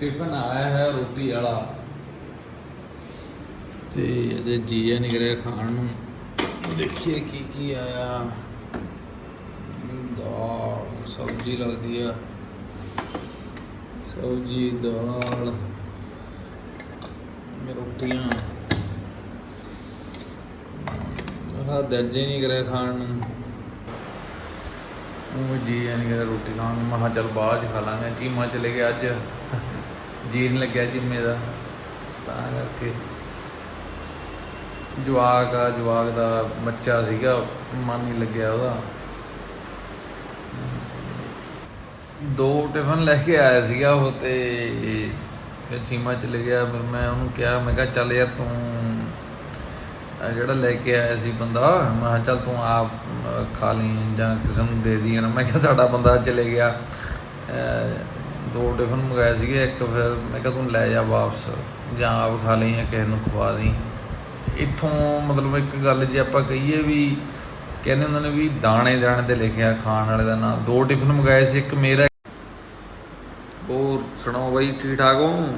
Tiffin ਆਇਆ ਹੈ ਰੋਟੀ ਵਾਲਾ। ਤੇ ਇਹਦੇ ਜੀਆ ਨਹੀਂ ਕਰਿਆ ਖਾਣ ਨੂੰ। ਦੇਖੀਏ ਕੀ ਕੀ ਆਇਆ। ਦਾਲ, ਸਬਜ਼ੀ ਲੱਗਦੀ ਆ। ਸਬਜ਼ੀ, ਦਾਲ ਰੋਟੀਆਂ। ਆਹ ਦਰਜੇ ਨਹੀਂ ਕਰਿਆ ਖਾਣ ਨੂੰ। ਉਹ ਜੀ ਨਹੀਂ ਕਰਿਆ ਰੋਟੀ ਖਾਣ ਨੂੰ ਮੈਂ ਕਿਹਾ ਚੱਲ ਬਾਅਦ ਚ ਖਾ ਲਾਂਗੇ। ਚੀਮਾ ਚਲੇ ਗਿਆ ਅੱਜ। ਜੀ ਨਹੀਂ ਲੱਗਿਆ ਚੀਮੇ ਦਾ। ਤਾਂ ਕਰਕੇ। ਜਵਾਕ ਆ, ਜਵਾਕ ਦਾ ਬੱਚਾ ਸੀਗਾ। ਮਨ ਨਹੀਂ ਲੱਗਿਆ ਉਹਦਾ। ਦੋ ਟਿਫਨ ਲੈ ਕੇ ਆਇਆ ਸੀਗਾ ਉਹ ਤੇ ਫਿਰ ਚੀਮਾ ਚਲੇ ਗਿਆ। ਫਿਰ ਮੈਂ ਉਹਨੂੰ ਕਿਹਾ, ਮੈਂ ਕਿਹਾ ਚੱਲ ਯਾਰ ਤੂੰ ਜਿਹੜਾ ਲੈ ਕੇ ਆਇਆ ਸੀ ਬੰਦਾ, ਮੈਂ ਕਿਹਾ ਚੱਲ ਤੂੰ ਆਪ ਖਾ ਲਈ ਜਾਂ ਕਿਸੇ ਨੂੰ ਦੇ ਦੀ ਨਾ ਮੈਂ ਕਿਹਾ ਸਾਡਾ ਬੰਦਾ ਚਲੇ ਗਿਆ। ਦੋ ਟਿਫਨ ਮੰਗਾਏ ਸੀਗੇ, ਇੱਕ ਫਿਰ ਮੈਂ ਕਿਹਾ ਤੂੰ ਲੈ ਜਾ ਵਾਪਸ, ਜਾਂ ਆਪ ਖਾ ਲਈ ਜਾਂ ਕਿਸੇ ਨੂੰ ਖਵਾ ਦੀ ਇੱਥੋਂ ਮਤਲਬ ਇੱਕ ਗੱਲ ਜੇ ਆਪਾਂ ਕਹੀਏ ਵੀ ਕਹਿੰਦੇ ਉਹਨਾਂ ਨੇ ਵੀ ਦਾਣੇ ਦਾਣੇ ਤੇ ਲਿਖਿਆ ਖਾਣ ਵਾਲੇ ਦਾ ਨਾਂ। ਦੋ ਟਿਫਨ ਮੰਗਾਏ ਸੀ, ਇੱਕ ਮੇਰਾ। ਹੋਰ ਸੁਣਾਓ ਬਾਈ ਠੀਕ ਠਾਕ ਹੋ?